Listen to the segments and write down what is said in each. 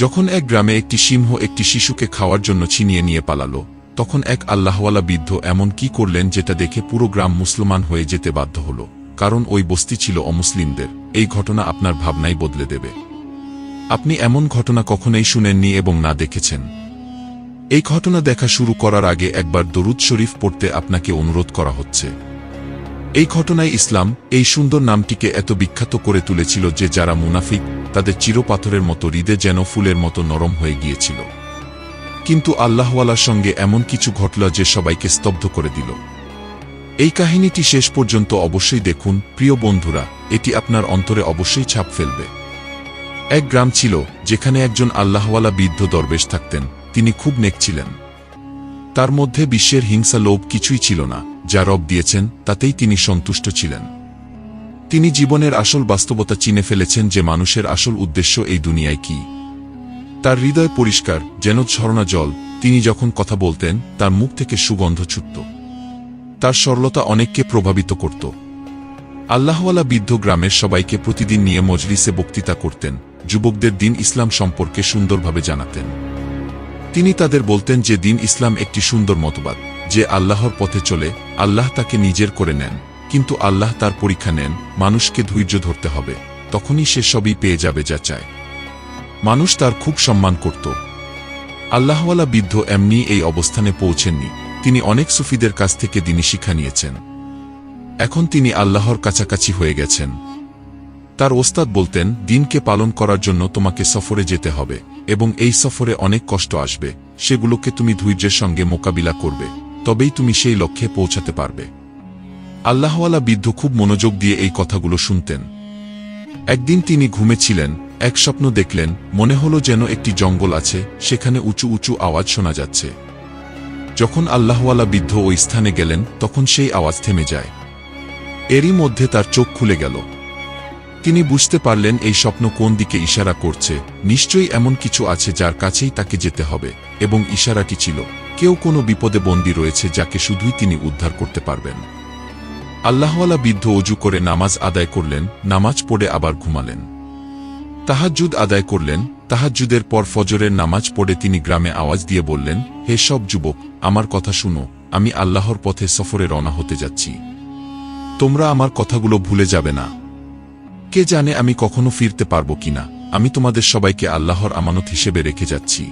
যখন এক গ্রামে একটি সিংহ একটি শিশুকে খাওয়ার জন্য ছিনিয়ে নিয়ে পালালো, তখন এক আল্লাহওয়ালা বৃদ্ধ এমন কি করলেন যেটা দেখে পুরো গ্রাম মুসলমান হয়ে যেতে বাধ্য হল, কারণ ওই বস্তি ছিল অমুসলিমদের। এই ঘটনা আপনার ভাবনাই বদলে দেবে। আপনি এমন ঘটনা কখনোই শুনেননি এবং না দেখেছেন। এই ঘটনা দেখা শুরু করার আগে একবার দরুদ শরীফ পড়তে আপনাকে অনুরোধ করা হচ্ছে। এই ঘটনায় ইসলাম এই সুন্দর নামটিকে এত বিখ্যাত করে তুলেছিল যে যারা মুনাফিক, তাদের চিরপাথরের মতো হৃদে যেন ফুলের মতো নরম হয়ে গিয়েছিল। কিন্তু আল্লাহওয়ালার সঙ্গে এমন কিছু ঘটল যে সবাইকে স্তব্ধ করে দিল। এই কাহিনীটি শেষ পর্যন্ত অবশ্যই দেখুন, প্রিয় বন্ধুরা, এটি আপনার অন্তরে অবশ্যই ছাপ ফেলবে। এক গ্রাম ছিল, যেখানে একজন আল্লাহওয়ালা বৃদ্ধ দরবেশ থাকতেন, তিনি খুব নেক ছিলেন। তার মধ্যে বিশ্বের হিংসা লোভ কিছুই ছিল না, যা রব দিয়েছেন, তাতেই তিনি সন্তুষ্ট ছিলেন। তিনি জীবনের আসল বাস্তবতা চিনে ফেলেছেন যে মানুষের আসল উদ্দেশ্য এই দুনিয়ায় কি। তার হৃদয় পরিষ্কার, যেন ঝরনা জল, তিনি যখন কথা বলতেন, তার মুখ থেকে সুগন্ধ ছুটত। তার সরলতা অনেককে প্রভাবিত করত। আল্লাহওয়ালা বৃদ্ধ গ্রামের সবাইকে প্রতিদিন নিয়ে মজলিসে বক্তৃতা করতেন, যুবকদের দিন ইসলাম সম্পর্কে সুন্দরভাবে জানাতেন। তিনি তাদের বলতেন যে দিন ইসলাম একটি সুন্দর মতবাদ, যে আল্লাহর পথে চলে, আল্লাহ তাকে নিজের করে নেন। কিন্তু আল্লাহ তার পরীক্ষা নেন, মানুষকে ধৈর্য ধরতে হবে, তখনই সে সবই পেয়ে যাবে যা চায়। মানুষ তার খুব সম্মান করত। আল্লাহওয়ালা বৃদ্ধ এমনি এই অবস্থানে পৌঁছেননি। তিনি অনেক সুফিদের কাছ থেকে দিনী শিক্ষা নিয়েছেন। এখন তিনি আল্লাহর কাছাকাছি হয়ে গেছেন। তার ওস্তাদ বলতেন, দিনকে পালন করার জন্য তোমাকে সফরে যেতে হবে। এবং এই সফরে অনেক কষ্ট আসবে, সেগুলোকে তুমি ধৈর্যের সঙ্গে মোকাবিলা করবে, তবেই তুমি সেই লক্ষ্যে পৌঁছাতে পারবে। আল্লাহওয়ালা বৃদ্ধ খুব মনোযোগ দিয়ে এই কথাগুলো শুনতেন। একদিন তিনি ঘুমেছিলেন, এক স্বপ্ন দেখলেন, মনে হলো যেন একটি জঙ্গল আছে, সেখানে উঁচু উঁচু আওয়াজ শোনা যাচ্ছে। যখন আল্লাহওয়ালা বৃদ্ধ ওই স্থানে গেলেন, তখন সেই আওয়াজ থেমে যায়। এরই মধ্যে তার চোখ খুলে গেল। তিনি বুঝতে পারলেন এই স্বপ্ন কোন দিকে ইশারা করছে। নিশ্চয়ই এমন কিছু আছে যার কাছেই তাকে যেতে হবে, এবং ইশারাটি ছিল, কেউ কোনো বিপদে বন্দী রয়েছে যাকে শুধুই তিনি উদ্ধার করতে পারবেন। আল্লাহওয়ালা বৃদ্ধ অজু করে নামাজ আদায় করলেন, নামাজ পড়ে আবার ঘুমালেন। তাহাজ্জুদ আদায় করলেন, তাহাজ্জুদের পর ফজরের নামাজ পড়ে তিনি গ্রামে আওয়াজ দিয়ে বললেন, হে সব যুবক, আমার কথা শুনো, আমি আল্লাহর পথে সফরে রওনা হতে যাচ্ছি। তোমরা আমার কথাগুলো ভুলে যাবে না। কে জানে আমি কখনো ফিরতে পারব কিনা? আমি তোমাদের সবাইকে আল্লাহর আমানত হিসেবে রেখে যাচ্ছি।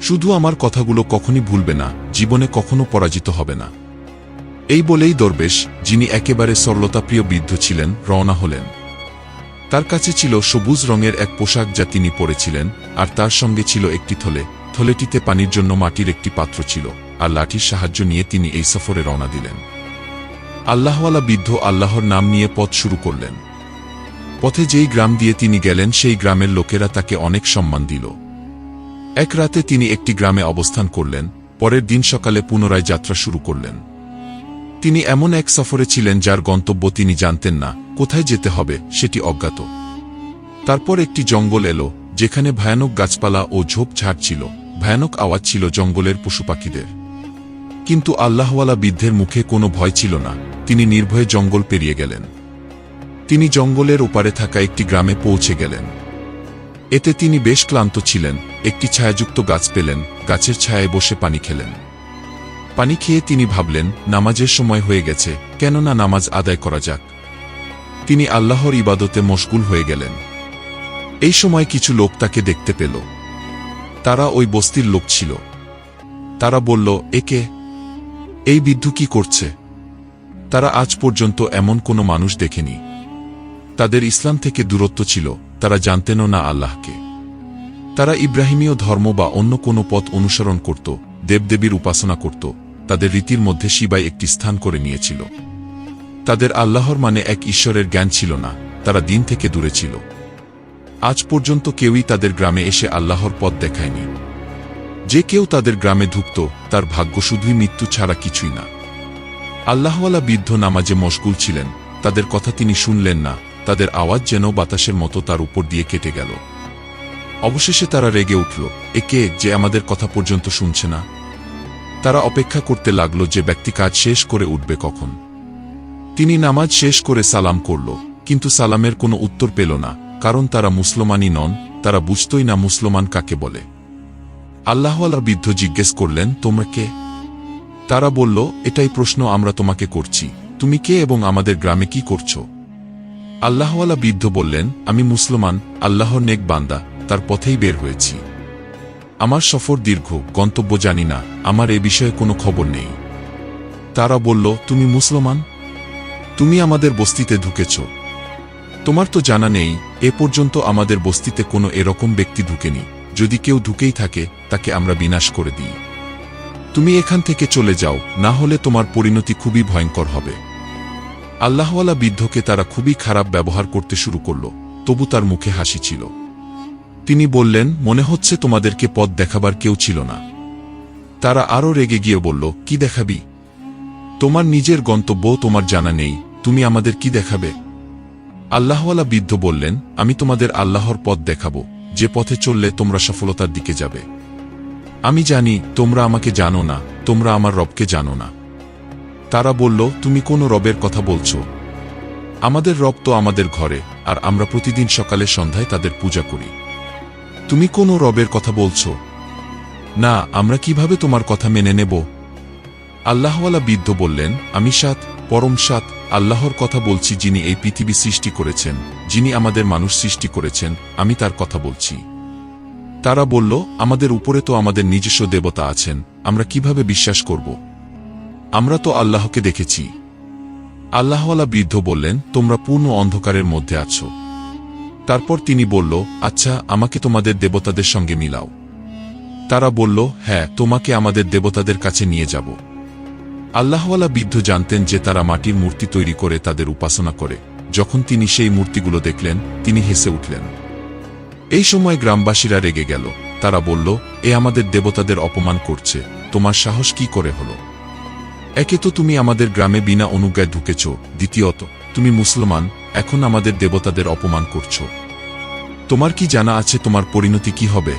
শুধু আমার কথাগুলো কখনই ভুলবে না, জীবনে কখনো পরাজিত হবে না। এই বলেই দরবেশ, যিনি একেবারে সরলতাপ্রিয় বৃদ্ধ ছিলেন, রওনা হলেন। তার কাছে ছিল সবুজ রঙের এক পোশাক যা তিনি পরেছিলেন, আর তার সঙ্গে ছিল একটি থলে। থলেটিতে পানির জন্য মাটির একটি পাত্র ছিল, আর লাঠির সাহায্য নিয়ে তিনি এই সফরে রওনা দিলেন। আল্লাহওয়ালা বৃদ্ধ আল্লাহর নাম নিয়ে পথ শুরু করলেন। পথে যেই গ্রাম দিয়ে তিনি গেলেন, সেই গ্রামের লোকেরা তাকে অনেক সম্মান দিল। এক রাতে তিনি একটি গ্রামে অবস্থান করলেন, পরের দিন সকালে পুনরায় যাত্রা শুরু করলেন। তিনি এমন এক সফরে ছিলেন যার গন্তব্য তিনি জানতেন না, কোথায় যেতে হবে, সেটি অজ্ঞাত। তারপর একটি জঙ্গল এলো, যেখানে ভয়ানক গাছপালা ও ঝোপঝাড় ছিল ভয়ানক আওয়াজ ছিল জঙ্গলের পশু পাখিদের। কিন্তু আল্লাহওয়ালা বৃদ্ধের মুখে কোনো ভয় ছিল না, তিনি নির্ভয়ে জঙ্গল পেরিয়ে গেলেন। তিনি জঙ্গলের ওপারে থাকা একটি গ্রামে পৌঁছে গেলেন। এতে তিনি বেশ ক্লান্ত ছিলেন, একটি ছায়াযুক্ত গাছ পেলেন, গাছের ছায়ায় বসে পানি খেলেন। পানি খেয়ে তিনি ভাবলেন, নামাজের সময় হয়ে গেছে, কেননা নামাজ আদায় করা যাক। তিনি আল্লাহর ইবাদতে মশগুল হয়ে গেলেন। এই সময় কিছু লোক তাকে দেখতে পেল। তারা ওই বস্তির লোক ছিল। তারা বলল একে এই বিদ্ধু কি করছে? তারা আজ পর্যন্ত এমন কোনো মানুষ দেখেনি। তাদের ইসলাম থেকে দূরত্ব ছিল, তারা জানতেনও না আল্লাহকে। তারা ইব্রাহিমীয় ধর্ম বা অন্য কোনো পথ অনুসরণ করত, দেবদেবীর উপাসনা করত, তাদের রীতির মধ্যে শিবাই একটি স্থান করে নিয়েছিল। তাদের আল্লাহর মানে এক ঈশ্বরের জ্ঞান ছিল না, তারা দিন থেকে দূরে ছিল। আজ পর্যন্ত কেউই তাদের গ্রামে এসে আল্লাহর পথ দেখায়নি। যে কেউ তাদের গ্রামে ঢুকত, তার ভাগ্য শুধুই মৃত্যু ছাড়া কিছুই না। আল্লাহওয়ালা বৃদ্ধ নামাজে মশগুল ছিলেন, তাদের কথা তিনি শুনলেন না। তাদের আওয়াজ যেন বাতাসের মতো তার উপর দিয়ে কেটে গেল। অবশেষে তারা রেগে উঠল, একে যে আমাদের কথা পর্যন্ত শুনছে না? তারা অপেক্ষা করতে লাগল যে ব্যক্তি কাজ শেষ করে উঠবে কখন। তিনি নামাজ শেষ করে সালাম করল, কিন্তু সালামের কোনো উত্তর পেল না, কারণ তারা মুসলমানই নন, তারা বুঝতই না মুসলমান কাকে বলে। আল্লাহওয়ালা বৃদ্ধ জিজ্ঞেস করলেন, তোমরা কে? তারা বলল, এটাই প্রশ্ন আমরা তোমাকে করছি। তুমি কে এবং আমাদের গ্রামে কি করছ? আল্লাহওয়ালা বৃদ্ধ বললেন, আমি মুসলমান, আল্লাহর নেক বান্দা, তার পথেই বের হয়েছি। আমার সফর দীর্ঘ, গন্তব্য জানি না, আমার এ বিষয়ে কোনো খবর নেই। তারা বলল, তুমি মুসলমান? তুমি আমাদের বস্তিতে ঢুকেছ। তোমার তো জানা নেই, এ পর্যন্ত আমাদের বস্তিতে কোনো এরকম ব্যক্তি ঢুকেনি। যদি কেউ ঢুকেই থাকে, তাকে আমরা বিনাশ করে দিই। তুমি এখান থেকে চলে যাও, না হলে তোমার পরিণতি খুবই ভয়ঙ্কর হবে। আল্লাহওয়ালা বৃদ্ধকে তারা খুবই খারাপ ব্যবহার করতে শুরু করল, তবু তার মুখে হাসি ছিল। তিনি বললেন, মনে হচ্ছে তোমাদেরকে পথ দেখাবার কেউ ছিল না। তারা আরও রেগে গিয়ে বলল, কি দেখাবি? তোমার নিজের গন্তব্য, তোমার জানা নেই। তুমি আমাদের কি দেখাবে? আল্লাহওয়ালা বৃদ্ধ বললেন, আমি তোমাদের আল্লাহর পথ দেখাব। যে পথে চললে তোমরা সফলতার দিকে যাবে। আমি জানি, তোমরা আমাকে জানো না, তোমরা আমার রবকে জানো না। তারা বলল, তুমি কোন রবের কথা বলছো? আমাদের রব তো আমাদের ঘরে, আর আমরা প্রতিদিন সকালে সন্ধ্যায় তাদের পূজা করি। তুমি কোন রবের কথা বলছো? না, আমরা কীভাবে তোমার কথা মেনে নেব? আল্লাহওয়ালা বৃদ্ধ বললেন, আমি সাত, পরম সাত, আল্লাহর কথা বলছি যিনি এই পৃথিবী সৃষ্টি করেছেন, যিনি আমাদের মানুষ সৃষ্টি করেছেন, আমি তার কথা বলছি। তারা বলল, আমাদের উপরে তো আমাদের নিজস্ব দেবতা আছেন, আমরা কীভাবে বিশ্বাস করব? আমরা তো আল্লাহকে দেখেছি। আল্লাহওয়ালা বৃদ্ধ বললেন, তোমরা পূর্ণ অন্ধকারের মধ্যে আছো। তারপর তিনি বলল আচ্ছা আমাকে তোমাদের দেবতাদের সঙ্গে মিলাও। তারা বলল হ্যাঁ তোমাকে আমাদের দেবতাদের কাছে নিয়ে যাব। আল্লাহওয়ালা বৃদ্ধ জানতেন যে তারা মাটির মূর্তি তৈরি করে তাদের উপাসনা করে। যখন তিনি সেই মূর্তিগুলো দেখলেন, তিনি হেসে উঠলেন। এই সময় গ্রামবাসীরা রেগে গেল। তারা বলল, এ আমাদের দেবতাদের অপমান করছে। তোমার সাহস কি করে হলো? একে তো তুমি আমাদের গ্রামে বিনা অনুজ্ঞায় ঢুকেছ। দ্বিতীয়ত, তুমি মুসলমান, এখন আমাদের দেবতাদের অপমান করছ। তোমার কি জানা আছে তোমার পরিণতি কি হবে?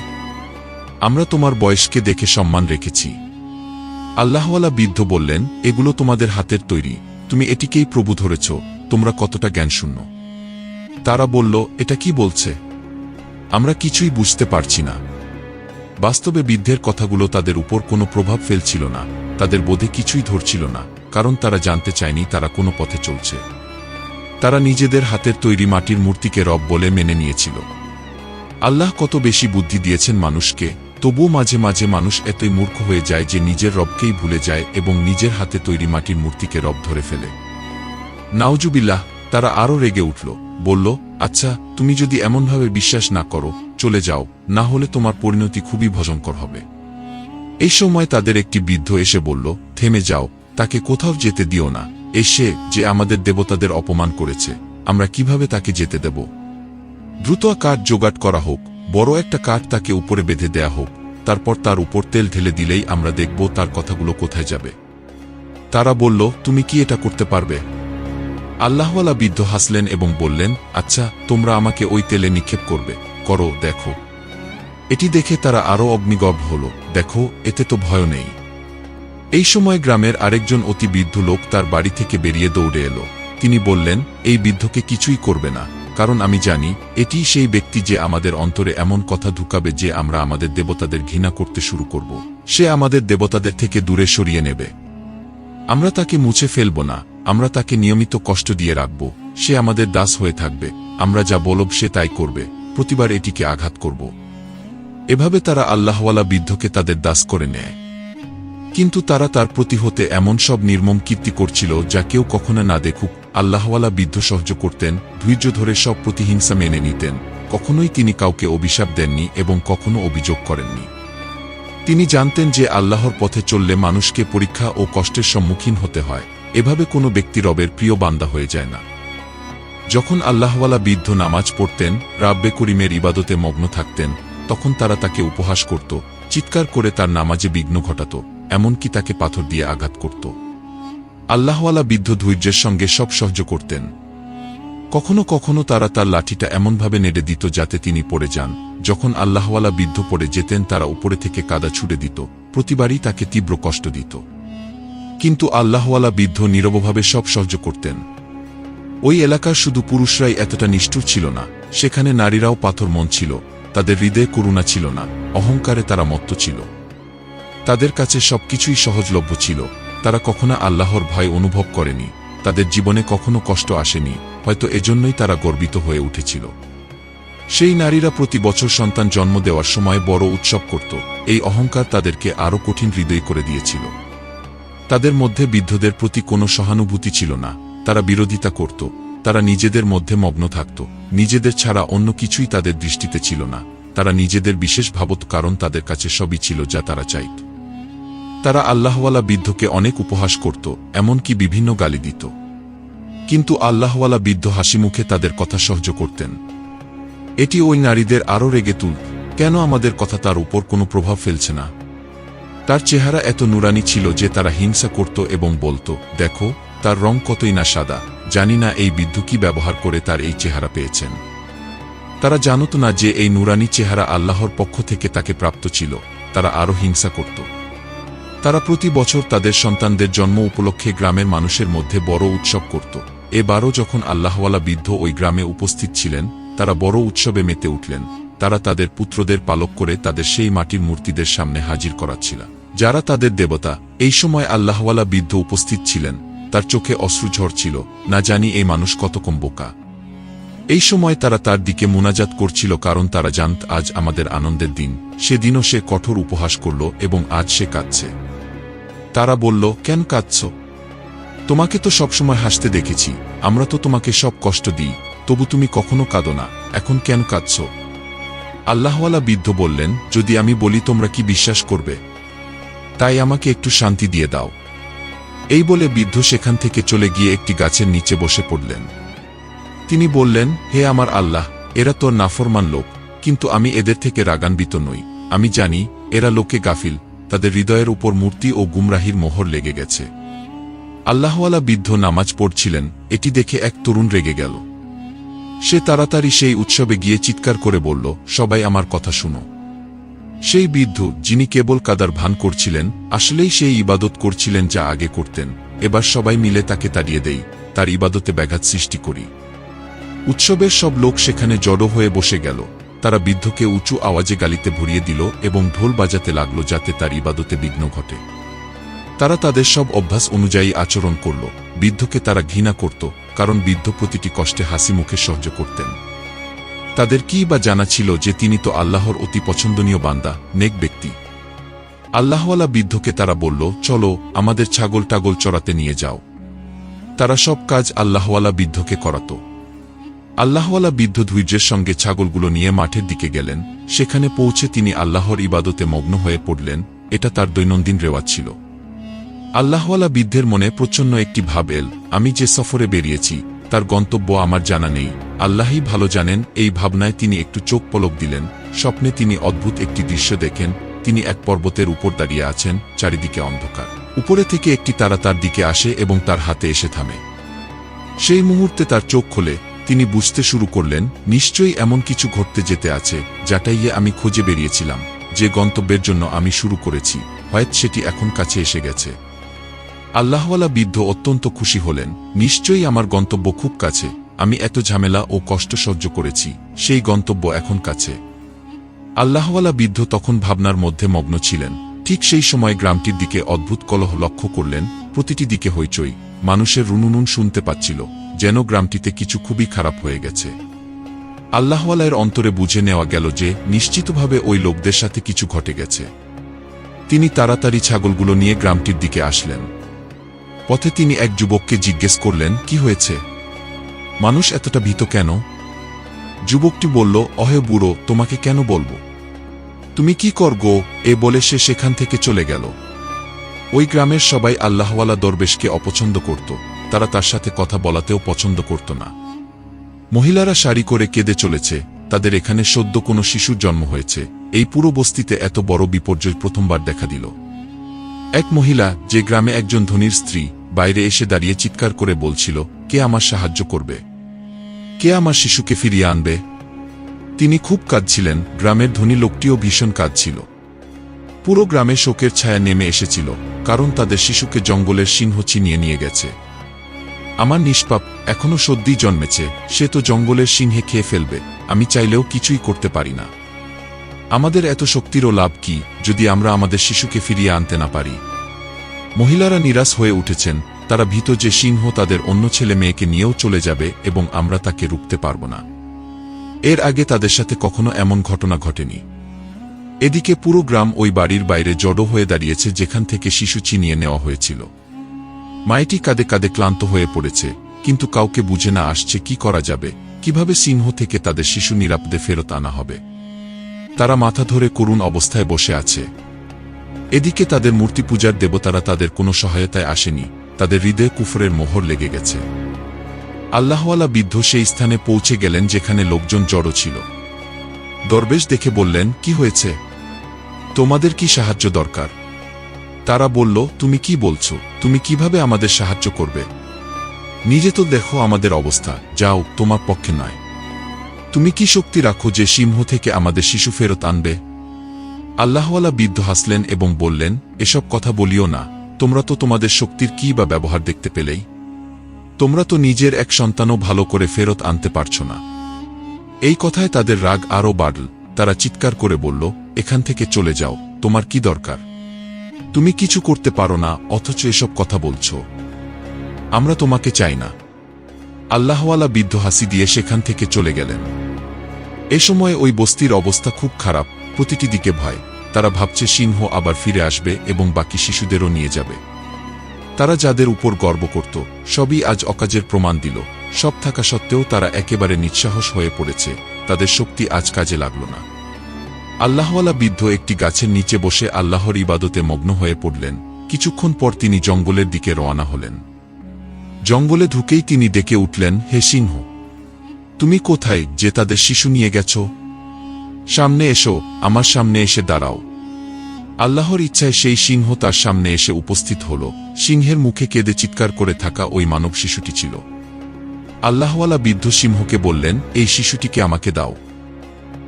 আমরা তোমার বয়সকে দেখে সম্মান রেখেছি। আল্লাহওয়ালা বৃদ্ধ বললেন, এগুলো তোমাদের হাতের তৈরি। তুমি এটিকেই প্রভু ধরেছ, তোমরা কতটা জ্ঞানশূন্য? তারা বলল, এটা কি বলছে? আমরা কিছুই বুঝতে পারছি না। বাস্তবে বৃদ্ধের কথাগুলো তাদের উপর কোনো প্রভাব ফেলছিল না। তাদের বোধে কিছুই ধরছিল না, কারণ তারা জানতে চায়নি তারা কোনো পথে চলছে। তারা নিজেদের হাতের তৈরি মাটির মূর্তিকে রব বলে মেনে নিয়েছিল। আল্লাহ কত বেশি বুদ্ধি দিয়েছেন মানুষকে, তবুও মাঝে মাঝে মানুষ এতই মূর্খ হয়ে যায় যে নিজের রবকেই ভুলে যায় এবং নিজের হাতে তৈরি মাটির মূর্তিকে রব ধরে ফেলে। নাওজুবিল্লাহ তারা আরও রেগে উঠল, বলল আচ্ছা তুমি যদি এমনভাবে বিশ্বাস না করো, চলে যাও, না হলে তোমার পরিণতি খুবই ভয়ঙ্কর হবে। এই সময় তাদের একটি বৃদ্ধ এসে বলল, থেমে যাও, তাকে কোথাও যেতে দিও না। এসে যে আমাদের দেবতাদের অপমান করেছে, আমরা কীভাবে তাকে যেতে দেব? দ্রুত কাঠ জোগাড় করা হোক, বড় একটা কাঠ তাকে উপরে বেঁধে দেয়া হোক, তারপর তার উপর তেল ঢেলে দিলেই আমরা দেখব তার কথাগুলো কোথায় যাবে। তারা বলল, তুমি কি এটা করতে পারবে? আল্লাহওয়ালা বৃদ্ধ হাসলেন এবং বললেন আচ্ছা তোমরা আমাকে ওই তেলে নিক্ষেপ করবে। করো, দেখো। এটি দেখে তারা আরও অগ্নিগর্ভ হল। দেখো, এতে তো ভয় নেই। এই সময় গ্রামের আরেকজন অতি বৃদ্ধ লোক তার বাড়ি থেকে বেরিয়ে দৌড়ে এলো। তিনি বললেন, এই বৃদ্ধকে কিছুই করবে না, কারণ আমি জানি, এটি সেই ব্যক্তি যে আমাদের অন্তরে এমন কথা ঢুকাবে যে আমরা আমাদের দেবতাদের ঘৃণা করতে শুরু করব। সে আমাদের দেবতাদের থেকে দূরে সরিয়ে নেবে। আমরা তাকে মুছে ফেলব না, আমরা তাকে নিয়মিত কষ্ট দিয়ে রাখব। সে আমাদের দাস হয়ে থাকবে, আমরা যা বলব সে তাই করবে। প্রতিবার এটিকে আঘাত করব। এভাবে তারা আল্লাহওয়ালা বৃদ্ধকে তাদের দাস করে নেয়। কিন্তু তারা তার প্রতি হতে এমন সব নির্মম কীর্তি করছিল যা কেউ কখনো না দেখুক। আল্লাহওয়ালা বৃদ্ধ সহ্য করতেন, ধৈর্য ধরে সব প্রতিহিংসা মেনে নিতেন। কখনোই তিনি কাউকে অভিশাপ দেননি এবং কখনো অভিযোগ করেননি। তিনি জানতেন যে আল্লাহর পথে চললে মানুষকে পরীক্ষা ও কষ্টের সম্মুখীন হতে হয়। এভাবে কোনো ব্যক্তি রবের প্রিয় বান্দা হয়ে যায় না। যখন আল্লাহওয়ালা বৃদ্ধ নামাজ পড়তেন, রাব্বে করিমের ইবাদতে মগ্ন থাকতেন তখন তারা তাকে উপহাস করত, চিৎকার করে তার নামাজে বিঘ্ন ঘটাত, এমনকি তাকে পাথর দিয়ে আঘাত করত। আল্লাহওয়ালা বৃদ্ধ ধৈর্যের সঙ্গে সব সহ্য করতেন। কখনো কখনো তারা তার লাঠিটা এমনভাবে নেড়ে দিত যাতে তিনি পড়ে যান। যখন আল্লাহওয়ালা বৃদ্ধ পড়ে যেতেন, তারা উপরে থেকে কাদা ছুড়ে দিত, প্রতিবারই তাকে তীব্র কষ্ট দিত। কিন্তু আল্লাহওয়ালা বৃদ্ধ নীরবভাবে সব সহ্য করতেন। ওই এলাকার শুধু পুরুষরাই এতটা নিষ্ঠুর ছিল না, সেখানে নারীরাও পাথর মন ছিল। তাদের হৃদয়ে করুণা ছিল না, অহংকারে তারা মত্ত ছিল। তাদের কাছে সবকিছুই সহজলভ্য ছিল, তারা কখনো আল্লাহর ভয় অনুভব করেনি, তাদের জীবনে কখনো কষ্ট আসেনি, হয়তো এজন্যই তারা গর্বিত হয়ে উঠেছিল। সেই নারীরা প্রতি বছর সন্তান জন্ম দেওয়ার সময় বড় উৎসব করত, এই অহংকার তাদেরকে আরও কঠিন হৃদয় করে দিয়েছিল। তাদের মধ্যে বৃদ্ধদের প্রতি কোনো সহানুভূতি ছিল না, তারা বিরোধিতা করত তারা নিজেদের মধ্যে মগ্ন থাকত। নিজেদের ছাড়া অন্য কিছুই তাদের দৃষ্টিতে ছিল না। তারা নিজেদের বিশেষ ভাবত কারণ তাদের কাছে সবই ছিল যা তারা চাইত। তারা আল্লাহওয়ালা বৃদ্ধকে অনেক উপহাস করত, এমনকি বিভিন্ন গালি দিত। কিন্তু আল্লাহওয়ালা বৃদ্ধ হাসি মুখে তাদের কথা সহ্য করতেন। এটি ওই নারীদের আরও রেগে তুল। কেন আমাদের কথা তার উপর কোনো প্রভাব ফেলছে না? তার চেহারা এত নুরানি ছিল যে তারা হিংসা করত এবং বলতো, দেখো, তার রং কতই না সাদা, জানি না এই বিদ্যু কি ব্যবহার করে তার এই চেহারা পেয়েছেন। তারা জানত না যে এই নুরানি চেহারা আল্লাহর পক্ষ থেকে তাকে প্রাপ্ত ছিল, তারা আরও হিংসা করত। তারা প্রতি বছর তাদের সন্তানদের জন্ম উপলক্ষে গ্রামের মানুষের মধ্যে বড় উৎসব করত। এবারও যখন আল্লাহওয়ালা বৃদ্ধ ওই গ্রামে উপস্থিত ছিলেন, তারা বড় উৎসবে মেতে উঠলেন। তারা তাদের পুত্রদের পালক করে তাদের সেই মাটির মূর্তিদের সামনে হাজির করাচ্ছিল। যারা তাদের দেবতা, এই সময় আল্লাহওয়ালা বৃদ্ধ উপস্থিত ছিলেন। তার চোখে অশ্রু ঝরছিল, না জানি এই মানুষ কত কম বোকা। এই সময় তারা তার দিকে মুনাজাত করছিল কারণ তারা জানত আজ আমাদের আনন্দের দিন। সেদিনও সে কঠোর উপহাস করল এবং আজ সে কাঁদছে। তারা বলল, কেন কাঁদছ? তোমাকে তো সবসময় হাসতে দেখেছি। আমরা তো তোমাকে সব কষ্ট দিই। তবু তুমি কখনো কাঁদো না। এখন কেন কাঁদছ? আল্লাহওয়ালা বৃদ্ধ বললেন, যদি আমি বলি তোমরা কি বিশ্বাস করবে? তাই আমাকে একটু শান্তি দিয়ে দাও। এই বলে বৃদ্ধ সেখান থেকে চলে গিয়ে একটি গাছের নিচে বসে পড়লেন। তিনি বললেন, হে আমার আল্লাহ, এরা তো নাফরমান লোক, কিন্তু আমি এদের থেকে রাগান্বিত নই। আমি জানি, এরা লোকে গাফিল, তাদের হৃদয়ের উপর মূর্তি ও গুমরাহির মোহর লেগে গেছে। আল্লাহওয়ালা বৃদ্ধ নামাজ পড়ছিলেন, এটি দেখে এক তরুণ রেগে গেল। সে তাড়াতাড়ি সেই উৎসবে গিয়ে চিৎকার করে বলল, সবাই আমার কথা শুনো। সেই বৃদ্ধ, যিনি কেবল কাদার ভান করছিলেন, আসলেই সেই ইবাদত করছিলেন যা আগে করতেন। এবার সবাই মিলে তাকে তাড়িয়ে দেই, তার ইবাদতে ব্যাঘাত সৃষ্টি করি। উৎসবের সব লোক সেখানে জড়ো হয়ে বসে গেল। তারা বৃদ্ধকে উঁচু আওয়াজে গালিতে ভরিয়ে দিল এবং ঢোল বাজাতে লাগল যাতে তার ইবাদতে বিঘ্ন ঘটে। তারা তাদের সব অভ্যাস অনুযায়ী আচরণ করল। বৃদ্ধকে তারা ঘৃণা করত কারণ বৃদ্ধ প্রতিটি কষ্টে হাসি মুখে সহ্য করতেন। তাদের কি বা জানা ছিল যে তিনি তো আল্লাহর অতি পছন্দনীয় বান্দা, নেক ব্যক্তি? আল্লাহওয়ালা বৃদ্ধকে তারা বলল, চলো, আমাদের ছাগল টাগল চড়াতে নিয়ে যাও। তারা সব কাজ আল্লাহওয়ালা বৃদ্ধকে করাত। আল্লাহওয়ালা বৃদ্ধ ধৈর্যের সঙ্গে ছাগলগুলো নিয়ে মাঠের দিকে গেলেন। সেখানে পৌঁছে তিনি আল্লাহর ইবাদতে মগ্ন হয়ে পড়লেন। এটা তার দৈনন্দিন রেওয়াজ ছিল। আল্লাহওয়ালা বৃদ্ধের মনে প্রচ্ছন্ন একটি ভাব এল। আমি যে সফরে বেরিয়েছি, তার গন্তব্য আমার জানা নেই। আল্লাহই ভালো জানেন, এই ভাবনায় তিনি একটু চোখ পলক দিলেন। স্বপ্নে তিনি অদ্ভুত একটি দৃশ্য দেখেন, তিনি এক পর্বতের উপর দাঁড়িয়ে আছেন, চারিদিকে অন্ধকার। উপরে থেকে একটি তারা তার দিকে আসে এবং তার হাতে এসে থামে। সেই মুহূর্তে তার চোখ খোলে, তিনি বুঝতে শুরু করলেন, নিশ্চয়ই এমন কিছু ঘটতে যেতে আছে যাটাইয়ে আমি খুঁজে বেরিয়েছিলাম। যে গন্তব্যের জন্য আমি শুরু করেছি, হয়ত সেটি এখন কাছে এসে গেছে। আল্লাহওয়ালা বৃদ্ধ অত্যন্ত খুশি হলেন, নিশ্চয়ই আমার গন্তব্য খুব কাছে, আমি এত ঝামেলা ও কষ্ট সহ্য করেছি, সেই গন্তব্য এখন কাছে। আল্লাহওয়ালা বৃদ্ধ তখন ভাবনার মধ্যে মগ্ন ছিলেন, ঠিক সেই সময় গ্রামটির দিকে অদ্ভুত কলহ লক্ষ্য করলেন, প্রতিটি দিকে হইচই, মানুষের রুনুনুন শুনতে পাচ্ছিল, যেন গ্রামটিতে কিছু খুবই খারাপ হয়ে গেছে। আল্লাহওয়ালার অন্তরে বুঝে নেওয়া গেল যে, নিশ্চিতভাবে ওই লোকদের সাথে কিছু ঘটে গেছে। তিনি তাড়াতাড়ি ছাগলগুলো নিয়ে গ্রামটির দিকে আসলেন। পথে তিনি এক যুবককে জিজ্ঞেস করলেন, কি হয়েছে? মানুষ এতটা ভীত কেন? যুবকটি বলল, অহে বুড়ো, তোমাকে কেন বলব? তুমি কি কর গো? এ বলে সে সেখান থেকে চলে গেল। ওই গ্রামের সবাই আল্লাহওয়ালা দরবেশকে অপছন্দ করত। তারা তার সাথে কথা বলাতেও পছন্দ করত না। মহিলারা শাড়ি করে কেঁদে চলেছে। তাদের এখানে সদ্য কোনো শিশুর জন্ম হয়েছে। এই পুরো বস্তিতে এত বড় বিপর্যয় প্রথমবার দেখা দিল। এক মহিলা, যে গ্রামে একজন ধনীর স্ত্রী বাইরে এসে দাঁড়িয়ে চিৎকার করে বলছিল, কে আমার সাহায্য করবে? কে আমার শিশুকে ফিরিয়ে আনবে? তিনি খুব কাঁদছিলেন, গ্রামের ধনী লোকটিও ভীষণ কাঁদছিল। পুরো গ্রামে শোকের ছায়া নেমে এসেছিল, কারণ তাদের শিশুকে জঙ্গলের সিংহ চিনিয়ে নিয়ে গেছে। আমার নিষ্পাপ এখনও সদ্যই জন্মেছে, সে তো জঙ্গলের সিংহে খেয়ে ফেলবে, আমি চাইলেও কিছুই করতে পারি না। আমাদের এত শক্তিরও লাভ কি, যদি আমরা আমাদের শিশুকে ফিরিয়ে আনতে না পারি? মহিলারা নিরাশ হয়ে উঠেছেন, তারা ভীত যে সিংহ তাদের অন্য ছেলে মেয়েকে নিয়েও চলে যাবে এবং আমরা তাকে রুখতে পারব না। এর আগে তাদের সাথে কখনো এমন ঘটনা ঘটেনি। এদিকে পুরো গ্রাম ওই বাড়ির বাইরে জড়ো হয়ে দাঁড়িয়েছে যেখান থেকে শিশু চিনিয়ে নেওয়া হয়েছিল। মায়েটি কাঁদে কাঁদে ক্লান্ত হয়ে পড়েছে, কিন্তু কাউকে বুঝে না আসছে কি করা যাবে, কীভাবে সিংহ থেকে তাদের শিশু নিরাপদে ফেরত আনা হবে। তারা মাথা ধরে করুণ অবস্থায় বসে আছে। এদিকে তাদের মূর্তি পূজার দেবতারা তাদের কোনো সহায়তায় আসেনি, তাদের হৃদয়ে কুফরের মোহর লেগে গেছে। আল্লাহওয়ালা বৃদ্ধ সেই স্থানে পৌঁছে গেলেন যেখানে লোকজন জড়ো ছিল। দরবেশ দেখে বললেন, কি হয়েছে? তোমাদের কি সাহায্য দরকার? তারা বলল, তুমি কি বলছো? তুমি কীভাবে আমাদের সাহায্য করবে? নিজে তো দেখো আমাদের অবস্থা, যাও, তোমার পক্ষে নয়। তুমি কি শক্তি রাখো যে সিংহ থেকে আমাদের শিশু ফেরত আনবে? আল্লাহওয়ালা বৃদ্ধ হাসলেন এবং বললেন, এসব কথা বলিও না। তোমরা তো তোমাদের শক্তির কি বা ব্যবহার দেখতে পেলেই? তোমরা তো নিজের এক সন্তানও ভালো করে ফেরত আনতে পারছ না। এই কথায় তাদের রাগ আরও বাড়ল। তারা চিৎকার করে বলল, এখান থেকে চলে যাও। তোমার কি দরকার? তুমি কিছু করতে পারো না, অথচ এসব কথা বলছ। আমরা তোমাকে চাই না। আল্লাহওয়ালা বৃদ্ধ হাসি দিয়ে সেখান থেকে চলে গেলেন। এ সময় ওই বস্তির অবস্থা খুব খারাপ। প্রতিটি দিকে ভয়। তারা ভাবছে সিংহ আবার ফিরে আসবে এবং বাকি শিশুদেরও নিয়ে যাবে। তারা যাদের উপর গর্ব করত, সবই আজ অকাজের প্রমাণ দিল। সব থাকা সত্ত্বেও তারা একেবারে নিঃসাহস হয়ে পড়েছে। তাদের শক্তি আজ কাজে লাগল না। আল্লাহওয়ালা বৃদ্ধ একটি গাছের নিচে বসে আল্লাহর ইবাদতে মগ্ন হয়ে পড়লেন। কিছুক্ষণ পর তিনি জঙ্গলের দিকে রওনা হলেন। জঙ্গলে ঢুকেই তিনি ডেকে উঠলেন, হে সিংহ, তুমি কোথায় যে তাদের শিশু নিয়ে গেছ? সামনে এসো, আমার সামনে এসে দাঁড়াও। আল্লাহর ইচ্ছায় সেই সিংহ তার সামনে এসে উপস্থিত হল। সিংহের মুখে কেঁদে চিৎকার করে থাকা ওই মানব শিশুটি ছিল। আল্লাহওয়ালা বৃদ্ধ সিংহকে বললেন, এই শিশুটিকে আমাকে দাও।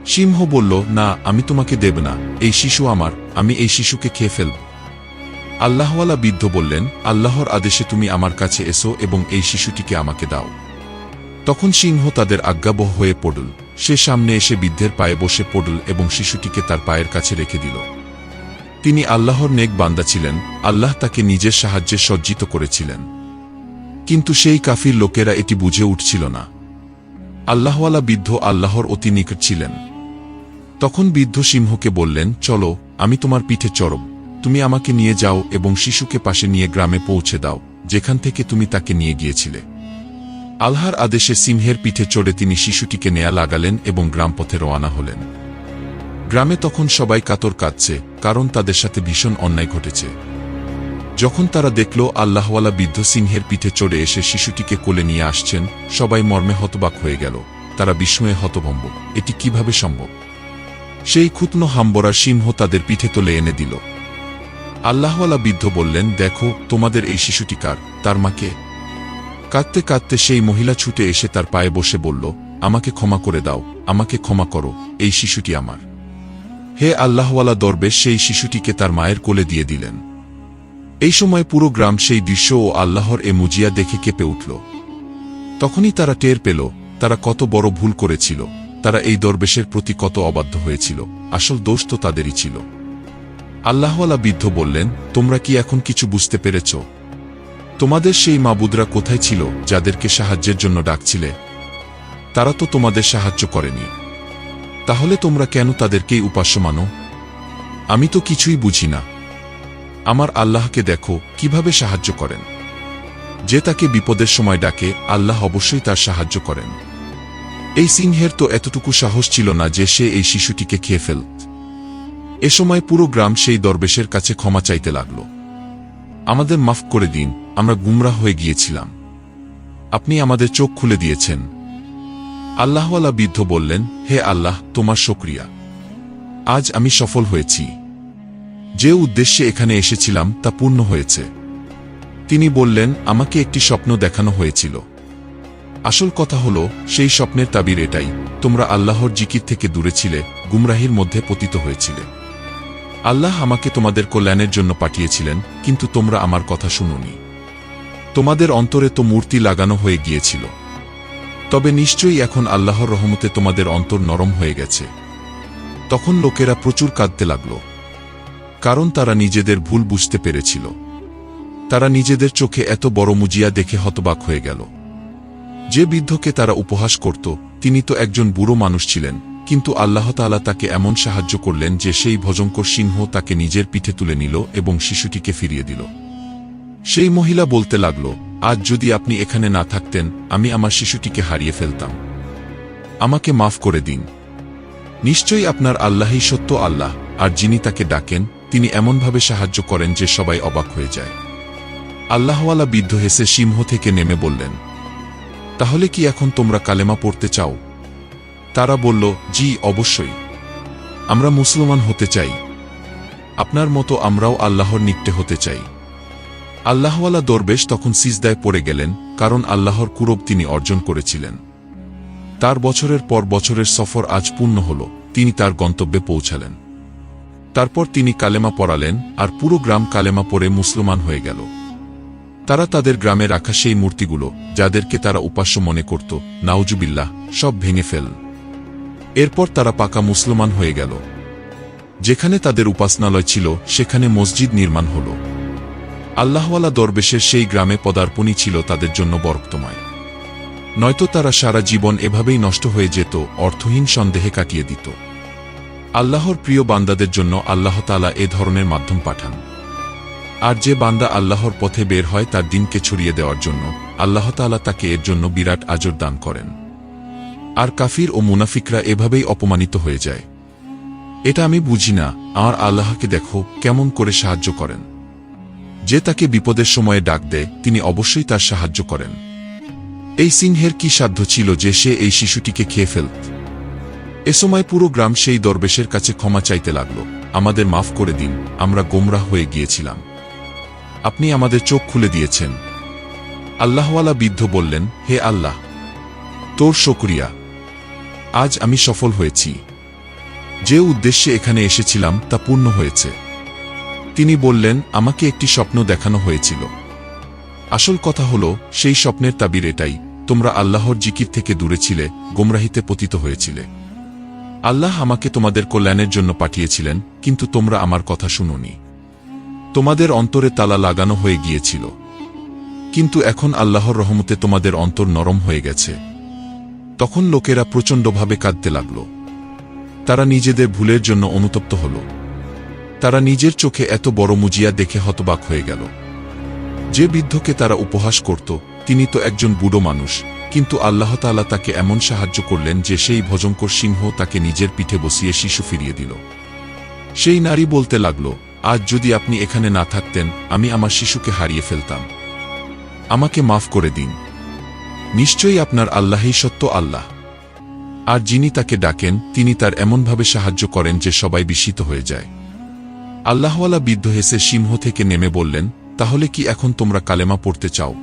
সিংহ বলল, না, আমি তোমাকে দেব না। এই শিশু আমার, আমি এই শিশুকে খেয়ে ফেলব। আল্লাহওয়ালা বৃদ্ধ বললেন, আল্লাহর আদেশে তুমি আমার কাছে এসো এবং এই শিশুটিকে আমাকে দাও। তখন সিংহ তাদের আজ্ঞাবহ হয়ে পড়ল। সে সামনে এসে বৃদ্ধের পায়ে বসে পড়ল এবং শিশুটিকে তার পায়ের কাছে রেখে দিল। তিনি আল্লাহর নেক বান্দা ছিলেন, আল্লাহ তাকে নিজের সাহায্যে সজ্জিত করেছিলেন। কিন্তু সেই কাফির লোকেরা এটি বুঝে উঠছিল না। আল্লাহওয়ালা বৃদ্ধ আল্লাহর অতি নিকট ছিলেন। তখন বৃদ্ধ সিংহকে বললেন, চলো, আমি তোমার পিঠে চড়ব তুমি আমাকে নিয়ে যাও এবং শিশুকে পাশে নিয়ে গ্রামে পৌঁছে দাও, যেখান থেকে তুমি তাকে নিয়ে গিয়েছিলে। আল্লাহর আদেশে সিংহের পিঠে চড়ে তিনি শিশুটিকে নেয়া লাগালেন এবং গ্রামপথে রওয়ানা হলেন। গ্রামে তখন সবাই কাতর কাঁদছে, কারণ তাদের সাথে ভীষণ অন্যায় ঘটেছে। যখন তারা দেখল আল্লাহওয়ালা বৃদ্ধ সিংহের পিঠে চড়ে এসে শিশুটিকে কোলে নিয়ে আসছেন, সবাই মর্মে হতবাক হয়ে গেল। তারা বিস্ময়ে হতভম্ব, এটি কীভাবে সম্ভব? সেই ক্ষুত্ন হাম্বরা সিংহ তাদের পিঠে তোলে এনে দিল। আল্লাহওয়ালা বৃদ্ধ বললেন, দেখো, তোমাদের এই শিশুটি কার? তার মাকে কাঁদতে কাঁদতে সেই মহিলা ছুটে এসে তার পায়ে বসে বলল, আমাকে ক্ষমা করে দাও, আমাকে ক্ষমা করো, এই শিশুটি আমার। হে আল্লাহওয়ালা দরবেশ, সেই শিশুটিকে তার মায়ের কোলে দিয়ে দিলেন। এই সময় পুরো গ্রাম সেই দৃশ্য ও আল্লাহর এ মুজিয়া দেখে কেঁপে উঠল। তখনই তারা টের পেল, তারা কত বড় ভুল করেছিল, তারা এই দরবেশের প্রতি কত অবাধ্য হয়েছিল, আসল দোষ তো তাদেরই ছিল। আল্লাহওয়ালা বৃদ্ধ বললেন, তোমরা কি এখন কিছু বুঝতে পেরেছ? তোমাদের সেই মাবুদরা কোথায় ছিল যাদেরকে সাহায্যের জন্য ডাকছিলে? তারা তো তোমাদের সাহায্য করেনি। তাহলে তোমরা কেন তাদেরকেই উপাস্য মানো? আমি তো কিছুই বুঝি না। আমার আল্লাহকে দেখো, কীভাবে সাহায্য করেন। যে তাকে বিপদের সময় ডাকে, আল্লাহ অবশ্যই তার সাহায্য করেন। এই সিংহের তো এতটুকু সাহস ছিল না যে সে এই শিশুটিকে খেয়ে ফেলত এ সময় পুরো গ্রাম সেই দরবেশের কাছে ক্ষমা চাইতে লাগল। আমাদের মাফ করে দিন, আমরা গুমরা হয়ে গিয়েছিলাম। আপনি আমাদের চোখ খুলে দিয়েছেন। আল্লাহওয়ালা বৃদ্ধ বললেন, হে আল্লাহ, তোমার শক্রিয়া। আজ আমি সফল হয়েছি। যে উদ্দেশ্যে এখানে এসেছিলাম, তা পূর্ণ হয়েছে। তিনি বললেন, আমাকে একটি স্বপ্ন দেখানো হয়েছিল। আসল কথা হল, সেই স্বপ্নের তাবির এটাই, তোমরা আল্লাহর জিকির থেকে দূরে ছিলে, গুমরাহির মধ্যে পতিত হয়েছিলে। আল্লাহ আমাকে তোমাদের কল্যাণের জন্য পাঠিয়েছিলেন, কিন্তু তোমরা আমার কথা শুনুনি। তোমাদের অন্তরে তো মূর্তি লাগানো হয়ে গিয়েছিল। তবে নিশ্চয়ই এখন আল্লাহর রহমতে তোমাদের অন্তর নরম হয়ে গেছে। তখন লোকেরা প্রচুর কাঁদতে লাগল। কারণ তারা নিজেদের ভুল বুঝতে পেরেছিল। তারা নিজেদের চোখে এত বড় মুজিয়া দেখে হতবাক হয়ে গেল। যে বৃদ্ধকে তারা উপহাস করত, তিনি তো একজন বুড়ো মানুষ ছিলেন। কিন্তু আল্লাহ তাআলা তাকে এমন সাহায্য করলেন যে সেই ভজঙ্কর সিংহ তাকে নিজের পিঠে তুলে নিল এবং শিশুটিকে ফিরিয়ে দিল। সেই মহিলা বলতে লাগল, আজ যদি আপনি এখানে না থাকতেন, আমি আমার শিশুটিকে হারিয়ে ফেলতাম। আমাকে মাফ করে দিন। নিশ্চয়ই আপনার আল্লাহই সত্য আল্লাহ, আর যিনি তাকে ডাকেন, তিনি এমনভাবে সাহায্য করেন যে সবাই অবাক হয়ে যায়। আল্লাহওয়ালা বৃদ্ধ হেসে সিংহ থেকে নেমে বললেন, তাহলে কি এখন তোমরা কালেমা পড়তে চাও? তারা বলল, জি, অবশ্যই। আমরা মুসলমান হতে চাই। আপনার মতো আমরাও আল্লাহর নিকটে হতে চাই। আল্লাহওয়ালা দরবেশ তখন সিজদায় পড়ে গেলেন, কারণ আল্লাহর কুরব তিনি অর্জন করেছিলেন। তার বছরের পর বছরের সফর আজ পূর্ণ হল, তিনি তার গন্তব্যে পৌঁছালেন। তারপর তিনি কালেমা পড়ালেন, আর পুরো গ্রাম কালেমা পড়ে মুসলমান হয়ে গেল। তারা তাদের গ্রামে রাখা সেই মূর্তিগুলো, যাদেরকে তারা উপাস্য মনে করত, নাউজুবিল্লাহ, সব ভেঙে ফেল। এরপর তারা পাকা মুসলমান হয়ে গেল। যেখানে তাদের উপাসনালয় ছিল, সেখানে মসজিদ নির্মাণ হল। আল্লাহওয়ালা দরবেশের সেই গ্রামে পদার্পণই ছিল তাদের জন্য বরক্তময়। নয়তো তারা সারা জীবন এভাবেই নষ্ট হয়ে যেত, অর্থহীন সন্দেহে কাটিয়ে দিত। আল্লাহর প্রিয় বান্দাদের জন্য আল্লাহ তালা এ ধরনের মাধ্যম পাঠান। আর যে বান্দা আল্লাহর পথে বের হয়, তার দিনকে ছড়িয়ে দেওয়ার জন্য আল্লাহ তালা তাকে এর জন্য বিরাট আজর দান করেন। আর কাফির ও মুনাফিকরা এভাবেই অপমানিত হয়ে যায়। এটা আমি বুঝি না আমার আল্লাহকে দেখো কেমন করে সাহায্য করেন। যে তাকে বিপদের সময়ে ডাক দেয়, তিনি অবশ্যই তার সাহায্য করেন। এই সিংহের কি সাধ্য ছিল যে সে এই শিশুটিকে খেয়ে ফেলত এ সময় পুরো গ্রাম সেই দরবেশের কাছে ক্ষমা চাইতে লাগল। আমাদের মাফ করে দিন, আমরা গোমরাহ হয়ে গিয়েছিলাম। আপনি আমাদের চোখ খুলে দিয়েছেন। আল্লাহওয়ালা বৃদ্ধ বললেন, হে আল্লাহ, তোর শকরিয়া। আজ আমি সফল হয়েছি। যে উদ্দেশ্যে এখানে এসেছিলাম তা পূর্ণ হয়েছে। তিনি বললেন, আমাকে একটি স্বপ্ন দেখানো হয়েছিল। আসল কথা হল, সেই স্বপ্নের তাবির এটাই, তোমরা আল্লাহর জিকির থেকে দূরে ছিলে, গোমরাহিতে পতিত হয়েছিলে। আল্লাহ আমাকে তোমাদের কল্যাণের জন্য পাঠিয়েছিলেন, কিন্তু তোমরা আমার কথা শুনোনি। তোমাদের অন্তরে তালা লাগানো হয়ে গিয়েছিল। কিন্তু এখন আল্লাহর রহমতে তোমাদের অন্তর নরম হয়ে গেছে। তখন লোকেরা প্রচণ্ডভাবে কাঁদতে লাগল। তারা নিজেদের ভুলের জন্য অনুতপ্ত হল। তারা নিজের চোখে এত বড় মুজিয়া দেখে হতবাক হয়ে গেল। যে বৃদ্ধকে তারা উপহাস করত, তিনি তো একজন বুড়ো মানুষ, কিন্তু আল্লাহ তাআলা তাকে এমন সাহায্য করলেন যে সেই ভজঙ্কর সিংহ তাকে নিজের পিঠে বসিয়ে শিশু ফিরিয়ে দিল। সেই নারী বলতে লাগল, আজ যদি আপনি এখানে না থাকতেন, আমি আমার শিশুকে হারিয়ে ফেলতাম। আমাকে মাফ করে দিন। নিশ্চয়ই আপনার আল্লাহই সত্য আল্লাহ। আর যিনি তাকে ডাকেন, তিনি তার এমনভাবে সাহায্য করেন যে সবাই বিস্মিত হয়ে যায়। আল্লাহওয়ালা বিদ্ধ হেসে সিংহ থেকে নেমে বললেন, তাহলে কি এখন তোমরা কালেমা পড়তে চাও?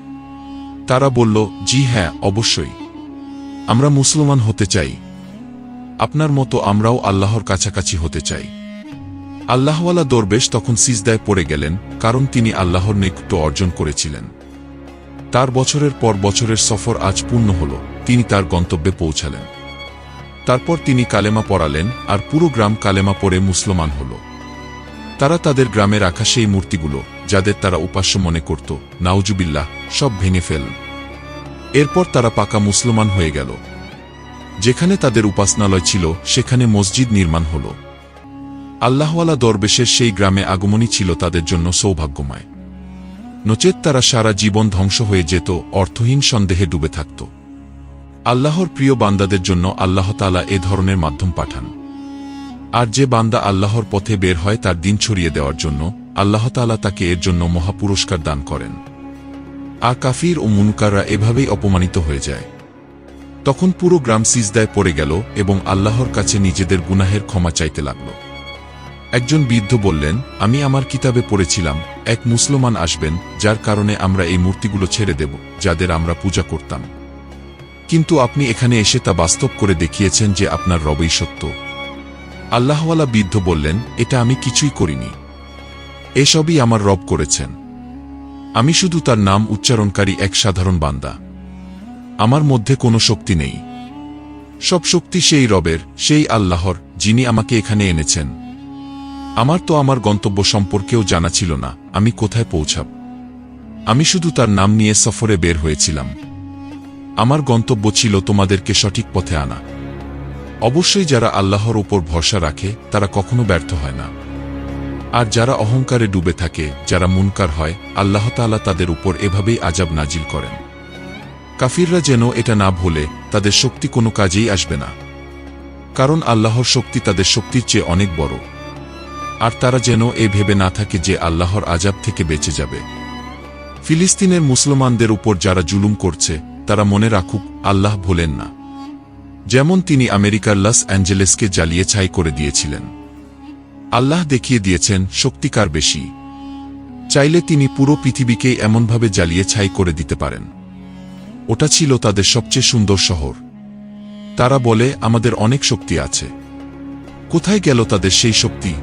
তারা বলল, জি হ্যাঁ অবশ্যই। আমরা মুসলমান হতে চাই। আপনার মতো আমরাও আল্লাহর কাছাকাছি হতে চাই। আল্লাহওয়ালা দরবেশ তখন সিজদায় পড়ে গেলেন, কারণ তিনি আল্লাহর নিকট অর্জন করেছিলেন। তার বছরের পর বছরের সফর আজ পূর্ণ হল, তিনি তার গন্তব্যে পৌঁছালেন। তারপর তিনি কালেমা পড়ালেন আর পুরো গ্রাম কালেমা পড়ে মুসলমান হল। তারা তাদের গ্রামে রাখা সেই মূর্তিগুলো, যাদের তারা উপাস্য মনে করত, নাউজুবিল্লাহ, সব ভেঙে ফেল। এরপর তারা পাকা মুসলমান হয়ে গেল। যেখানে তাদের উপাসনালয় ছিল, সেখানে মসজিদ নির্মাণ হল। আল্লাহওয়ালা দরবেশের সেই গ্রামে আগমনই ছিল তাদের জন্য সৌভাগ্যময়। নচেত তারা সারা জীবন ধ্বংস হয়ে যেত, অর্থহীন সন্দেহে ডুবে থাকত। আল্লাহর প্রিয় বান্দাদের জন্য আল্লাহ তালা এ ধরনের মাধ্যম পাঠান। আর যে বান্দা আল্লাহর পথে বের হয় তার দিন ছড়িয়ে দেওয়ার জন্য, আল্লাহ তালা তাকে এর জন্য মহাপুরস্কার দান করেন। আর কাফির ও মুনকাররা এভাবেই অপমানিত হয়ে যায়। তখন পুরো গ্রাম সিজদায় পড়ে গেল এবং আল্লাহর কাছে নিজেদের গুনাহের ক্ষমা চাইতে লাগল। একজন বৃদ্ধ বললেন, আমি আমার কিতাবে পড়েছিলাম এক মুসলমান আসবেন, যার কারণে আমরা এই মূর্তিগুলো ছেড়ে দেব, যাদের আমরা পূজা করতাম। কিন্তু আপনি এখানে এসে তা বাস্তব করে দেখিয়েছেন যে আপনার রবই সত্য। আল্লাহওয়ালা বৃদ্ধ বললেন, এটা আমি কিছুই করিনি। এসবই আমার রব করেছেন। আমি শুধু তার নাম উচ্চারণকারী এক সাধারণ বান্দা। আমার মধ্যে কোনো শক্তি নেই। সব শক্তি সেই রবের, সেই আল্লাহর, যিনি আমাকে এখানে এনেছেন। আমার তো আমার গন্তব্য সম্পর্কেও জানা ছিল না, আমি কোথায় পৌঁছাব? আমি শুধু তার নাম নিয়ে সফরে বের হয়েছিলাম। আমার গন্তব্য ছিল তোমাদেরকে সঠিক পথে আনা। অবশ্যই যারা আল্লাহর উপর ভরসা রাখে, তারা কখনো ব্যর্থ হয় না। আর যারা অহংকারে ডুবে থাকে, যারা মুনকার হয়, আল্লাহ তাআলা তাদের উপর এভাবেই আজাব নাজিল করেন। কাফিররা যেন এটা না ভোলে, তাদের শক্তি কোনো কাজেই আসবে না। কারণ আল্লাহর শক্তি তাদের শক্তির চেয়ে অনেক বড়। আর তারা যেন এ ভেবে না থাকে যে আল্লাহর আজাব থেকে বেঁচে যাবে। ফিলিস্তিনের মুসলমানদের উপর যারা জুলুম করছে, তারা মনে রাখুক, আল্লাহ ভোলেন না। যেমন তিনি আমেরিকার লস অ্যাঞ্জেলেসকে জ্বালিয়ে ছাই করে দিয়েছিলেন। আল্লাহ দেখিয়ে দিয়েছেন শক্তিকার বেশি? চাইলে তিনি পুরো পৃথিবীকেই এমনভাবে জ্বালিয়ে ছাই করে দিতে পারেন। ওটা ছিল তাদের সবচেয়ে সুন্দর শহর। তারা বলে, আমাদের অনেক শক্তি আছে। কোথায় গেল তাদের সেই শক্তি?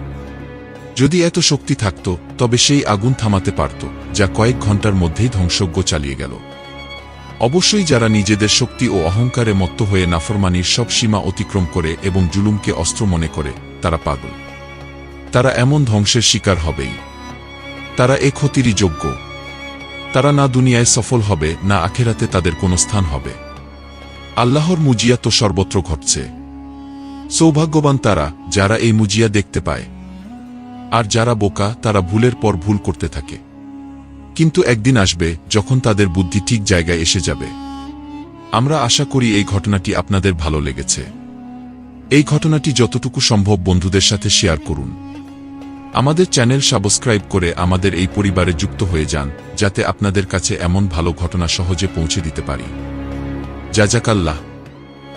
যদি এত শক্তি থাকত, তবে সেই আগুন থামাতে পারত, যা কয়েক ঘণ্টার মধ্যেই ধ্বংসজ্ঞ চালিয়ে গেল। অবশ্যই যারা নিজেদের শক্তি ও অহংকারে মত্ত হয়ে নাফরমানির সব সীমা অতিক্রম করে এবং জুলুমকে অস্ত্র মনে করে, তারা পাগল। তারা এমন ধ্বংসের শিকার হবেই। তারা এ ক্ষতিরই যোগ্য। তারা না দুনিয়ায় সফল হবে, না আখেরাতে তাদের কোনো স্থান হবে। আল্লাহর মুজিয়া তো সর্বত্র ঘটছে। সৌভাগ্যবান তারা, যারা এই মুজিয়া দেখতে পায়। আর যারা বোকা, তারা ভুলের পর ভুল করতে থাকে। কিন্তু একদিন আসবে, যখন তাদের বুদ্ধি ঠিক জায়গায় এসে যাবে। আমরা আশা করি এই ঘটনাটি আপনাদের ভালো লেগেছে। এই ঘটনাটি যতটুকু সম্ভব বন্ধুদের সাথে শেয়ার করুন। আমাদের চ্যানেল সাবস্ক্রাইব করে আমাদের এই পরিবারে যুক্ত হয়ে যান, যাতে আপনাদের কাছে এমন ভালো ঘটনা সহজে পৌঁছে দিতে পারি। জাজাকাল্লাহ।